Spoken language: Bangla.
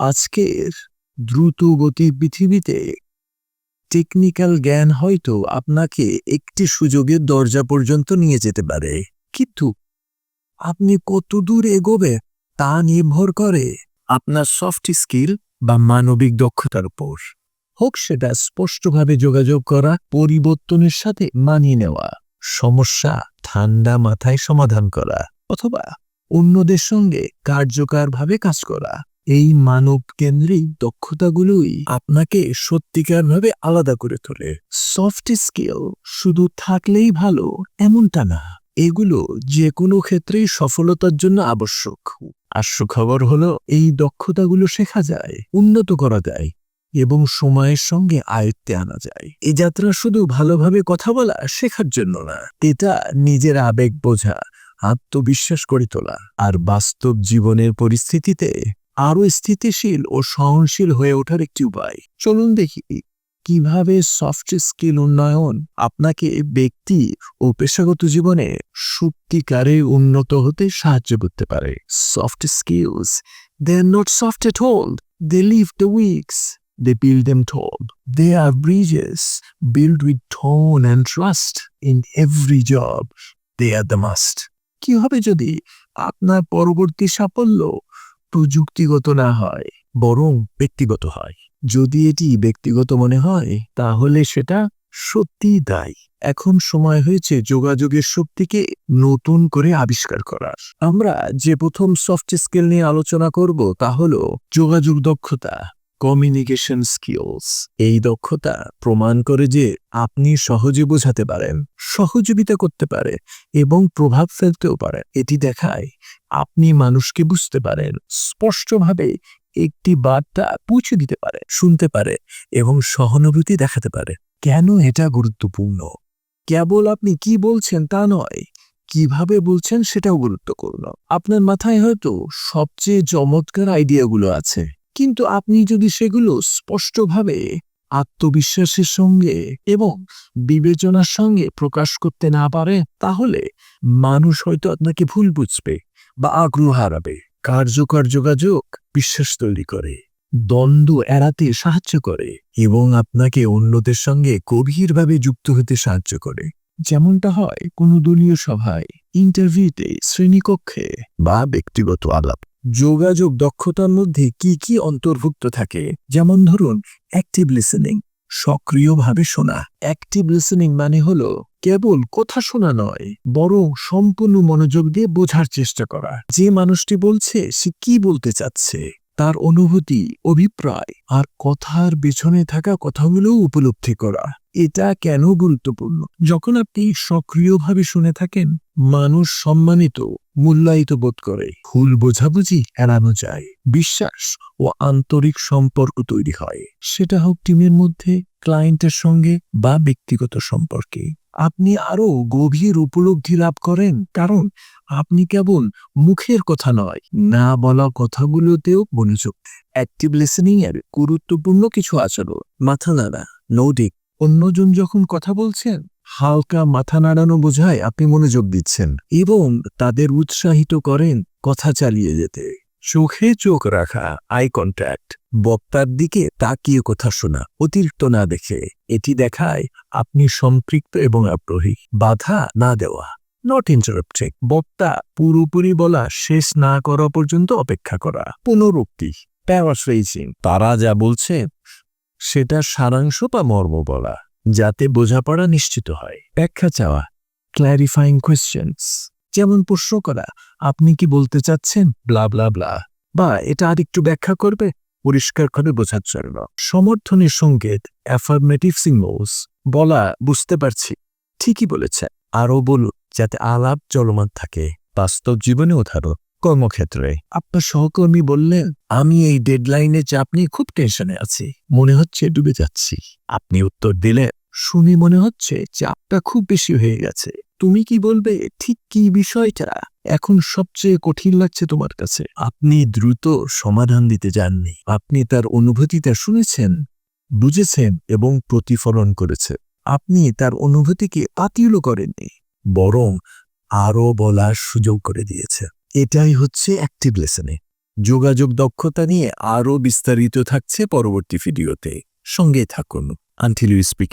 আজকের দ্রুত গতির পৃথিবীতে টেকনিক্যাল জ্ঞান হয়তো আপনাকে একটি সুযোগের দরজা পর্যন্ত নিয়ে যেতে পারে। কিন্তু আপনি কত দূর এগোবে তা নির্ভর করে আপনার সফট স্কিল বা মানবিক দক্ষতার উপর। হোক সেটা স্পষ্টভাবে যোগাযোগ করা, পরিবর্তনের সাথে মানিয়ে নেওয়া, সমস্যা ঠান্ডা মাথায় সমাধান করা, অথবা অন্যদের সঙ্গে কার্যকরভাবে কাজ করা। এই মানব কেন্দ্রিক দক্ষতাগুলোই আপনাকে সত্যিকারভাবে আলাদা করে তোলে। সফট স্কিল শুধু থাকলেই ভালো এমনটা না, এগুলো যে কোনো ক্ষেত্রেই সফলতার জন্য আবশ্যক। আর সুখবর হলো, এই দক্ষতাগুলো শেখা যায়, উন্নত করা যায় এবং সময়ের সঙ্গে আয়ত্তে আনা যায়। এ যাত্রা শুধু ভালোভাবে কথা বলা, শেখার জন্য না, এটা নিজের আবেগ বোঝা, আত্মবিশ্বাস করে তোলা। আর বাস্তব জীবনের পরিস্থিতিতে আরও স্থিতিশীল ও সহনশীল হয়ে ওঠার একটি উপায় চলুন দেখি কীভাবে সফট স্কিল উন্নয়ন আপনাকে ব্যক্তি ও পেশাগত জীবনে সত্যিকারে উন্নত হতে সাহায্য করতে পারে soft skills they are not soft at hold they live the weeks They build them tall. They are bridges built with tone and trust in every job. They are the must. কি হবে যদি আপনার পরবর্তী সাফল্য প্রযুক্তিগত না হয়, বরং ব্যক্তিগত হয়। যদি এটি ব্যক্তিগত মনে হয়, তাহলে সেটা সত্যিই দায়ী। এখন সময় হয়েছে যোগাযোগের শক্তিকে নতুন করে আবিষ্কার করার। আমরা যে প্রথম সফট স্কিল নিয়ে আলোচনা করব, তা হল যোগাযোগ দক্ষতা। কমিউনিকেশন স্কিলস এই দক্ষতা প্রমাণ করে যে আপনি সহজে বোঝাতে পারেন, সহযোগিতা করতে পারে এবং প্রভাব ফেলতেও পারেন এটি দেখায় আপনি মানুষকে বুঝতে পারেন, স্পষ্টভাবে একটি বার্তা পৌঁছে দিতে পারে, শুনতে পারে এবং সহানুভূতি দেখাতে পারে। কেন এটা গুরুত্বপূর্ণ? কেবল আপনি কি বলছেন তা নয়, কীভাবে বলছেন সেটাও গুরুত্বপূর্ণ। আপনার মাথায় হয়তো সবচেয়ে চমৎকার আইডিয়াগুলো আছে। কিন্তু আপনি যদি সেগুলো স্পষ্টভাবে আত্মবিশ্বাসের সঙ্গে এবং বিবেচনার সঙ্গে প্রকাশ করতে না পারে, তাহলে মানুষ হয়তো আপনাকে ভুল বুঝবে বা আগ্রহ হারাবে। কার্যকর যোগাযোগ বিশ্বাস তৈরি করে, দ্বন্দ্ব এড়াতে সাহায্য করে এবং আপনাকে অন্যদের সঙ্গে গভীরভাবে যুক্ত হতে সাহায্য করে। যেমনটা হয় কোনো দলীয় সভায়, ইন্টারভিউতে শ্রেণীকক্ষে বা ব্যক্তিগত আলাপ যোগাযোগ দক্ষতার মধ্যে কি কি অন্তর্ভুক্ত থাকে? যেমন ধরুন অ্যাক্টিভ লিসেনিং সক্রিয়ভাবে শোনা। অ্যাক্টিভ লিসেনিং মানে হলো কেবল কথা শোনা নয়, বরং সম্পূর্ণ মনোযোগ দিয়ে বোঝার চেষ্টা করা। যে মানুষটি বলছে, সে কি বলতে চাচ্ছে? তার অনুভূতি, অভিপ্রায় আর কথার পেছনে থাকা কথাগুলো উপলব্ধি করা। এটা কেন গুরুত্বপূর্ণ? যখন আপনি সক্রিয়ভাবে শুনে থাকেন, মানুষ সম্মানিত, মূল্যায়িত বোধ করে। ভুল বোঝাবুঝি এড়ানো যায়। বিশ্বাস ও আন্তরিক সম্পর্ক তৈরি হয়। সেটা হোক টিমের মধ্যে, ক্লায়েন্টের সঙ্গে বা ব্যক্তিগত সম্পর্কে। আপনি আরও গভীর উপলব্ধি লাভ করেন, কারণ আপনি কেবল মুখের কথা নয়, না বলা কথাগুলোতেও মনোযোগ অ্যাক্টিভ লিসেনিং এর গুরুত্বপূর্ণ কিছু আচরণ, মাথা নাড়া নৌদিক অন্যজন যখন কথা বলছেন, হালকা মাথা নাড়ানো বোঝায় আপনি মনোযোগ দিচ্ছেন এবং তাদের উৎসাহিত করেন কথা চালিয়ে যেতে। চোখে চোখ রাখা আই কন্ট্যাক্ট বক্তার দিকে তাকিয়ে কথা শোনা, অতিরিক্ত না দেখে, এটি দেখায় আপনি সম্পৃক্ত এবং আগ্রহী। বাধা না দেওয়া নট ইন্টারাপ্টিং বক্তা পুরোপুরি বলা শেষ না করা পর্যন্ত অপেক্ষা করা, পুনরুক্তি প্যারাফ্রেজিং তারা যা বলছে, সেটা সারাংশ বা মর্ম বলা, যাতে বোঝাপড়া নিশ্চিত হয়। ব্যাখ্যা চাওয়া ক্ল্যারিফাইং কোয়েশ্চেন্স যেমন প্রশ্ন করা, আপনি কি বলতে চাচ্ছেন? ব্লা ব্লা ব্লা বা, এটা আর একটু ব্যাখ্যা করবে? পরিষ্কার করে বোঝার জন্য। সমর্থনের সংকেত অ্যাফার্মেটিভ সিগনালস বলা, বুঝতে পারছি। ঠিকই বলেছে। আরও বলুন, যাতে আলাপ চলমান থাকে। বাস্তব জীবনে উদাহরণ, কর্মক্ষেত্রে। আপনার সহকর্মী বললেন আমি এই ডেডলাইনে চাপ নিয়ে খুব টেনশনে আছি। মনে হচ্ছে ডুবে যাচ্ছি। আপনি উত্তর দিলে, শুনে মনে হচ্ছে চাপটা খুব বেশি হয়ে গেছে। তুমি কি বলবে? ঠিক কি বিষয়টা? এখন সবচেয়ে কঠিন লাগছে তোমার কাছে। আপনি দ্রুত সমাধান দিতে যাননি। আপনি তার অনুভূতিটা শুনেছেন, বুঝেছেন এবং প্রতিফলন করেছে। আপনি তার অনুভূতিকে পাতিল করেননি, বরং আরও বলার সুযোগ করে দিয়েছে। এটাই হচ্ছে অ্যাক্টিভ লেসনে যোগাযোগ দক্ষতা নিয়ে আরও বিস্তারিত থাকছে পরবর্তী ভিডিওতে। সঙ্গে থাকুন। Until you speak